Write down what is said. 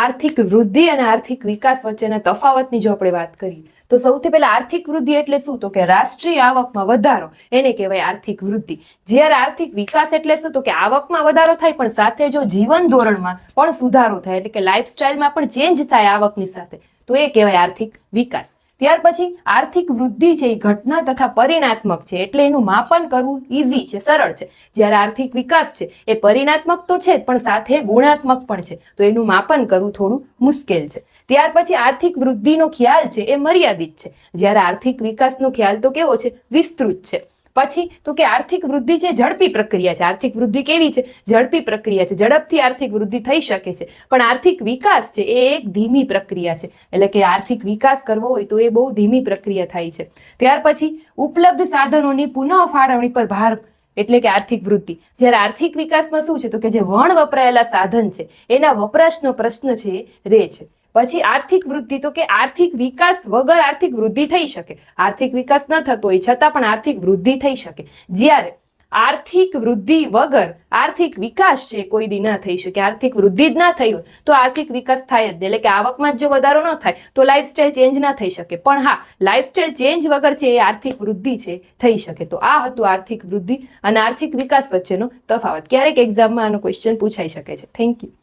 આર્થિક વૃદ્ધિ અને આર્થિક વિકાસ વચ્ચેના તફાવતની જો આપણે વાત કરીએ, તો સૌથી પહેલા આર્થિક વૃદ્ધિ એટલે શું? તો કે રાષ્ટ્રીય આવકમાં વધારો, એને કહેવાય આર્થિક વૃદ્ધિ. જ્યારે આર્થિક વિકાસ એટલે શું? તો કે આવકમાં વધારો થાય, પણ સાથે જો જીવન ધોરણમાં પણ સુધારો થાય, એટલે કે લાઈફસ્ટાઈલમાં પણ ચેન્જ થાય આવકની સાથે, તો એ કહેવાય આર્થિક વિકાસ. ત્યાર પછી આર્થિક વૃદ્ધિ છે એ ઘટના તથા પરિણાત્મક છે એટલે એનું માપન કરવું ઈઝી છે, સરળ છે. જ્યારે આર્થિક વિકાસ છે એ પરિણાત્મક તો છે પણ સાથે ગુણાત્મક પણ છે. તો એનું માપન કરવું થોડું મુશ્કેલ છે. ત્યાર પછી આર્થિક વૃદ્ધિનો ખ્યાલ છે એ મર્યાદિત છે. જ્યારે આર્થિક વિકાસનો ખ્યાલ તો કેવો છે? વિસ્તૃત છે. પછી તો કે આર્થિક વૃદ્ધિ છે ઝડપી પ્રક્રિયા છે, આર્થિક વૃદ્ધિ કેવી છે? ઝડપી પ્રક્રિયા છે, ઝડપથી આર્થિક વૃદ્ધિ થઈ શકે છે. પણ આર્થિક વિકાસ છે, એ એક ધીમી પ્રક્રિયા છે. એટલે કે આર્થિક વિકાસ કરવો હોય તો એ બહુ ધીમી પ્રક્રિયા થાય છે. ત્યાર પછી ઉપલબ્ધ સાધનોની પુનઃ ફાળવણી પર ભાર, એટલે કે આર્થિક વૃદ્ધિ. જ્યારે આર્થિક વિકાસમાં શું છે? તો કે જે વણ વપરાયેલા સાધન છે, એના વપરાશનો પ્રશ્ન છે, એ રહે છે. પછી આર્થિક વૃદ્ધિ તો કે આર્થિક વિકાસ વગર આર્થિક વૃદ્ધિ થઈ શકે. આર્થિક વિકાસ ન થતો હોય છતાં પણ આર્થિક વૃદ્ધિ થઈ શકે. જ્યારે આર્થિક વૃદ્ધિ વગર આર્થિક વિકાસ છે, કોઈ દી ના થઈ શકે. આર્થિક વૃદ્ધિ જ ના થઈ હોય તો આર્થિક વિકાસ થાય જ નહીં. એટલે કે આવકમાં જો વધારો ન થાય તો લાઈફસ્ટાઈલ ચેન્જ ના થઈ શકે. પણ હા લાઈફસ્ટાઈલ ચેન્જ વગર છે એ આર્થિક વૃદ્ધિ છે, થઈ શકે. તો આ હતું આર્થિક વૃદ્ધિ અને આર્થિક વિકાસ વચ્ચેનો તફાવત. ક્યારેક એક્ઝામમાં આનો ક્વેશ્ચન પૂછાઈ શકે છે. Thank you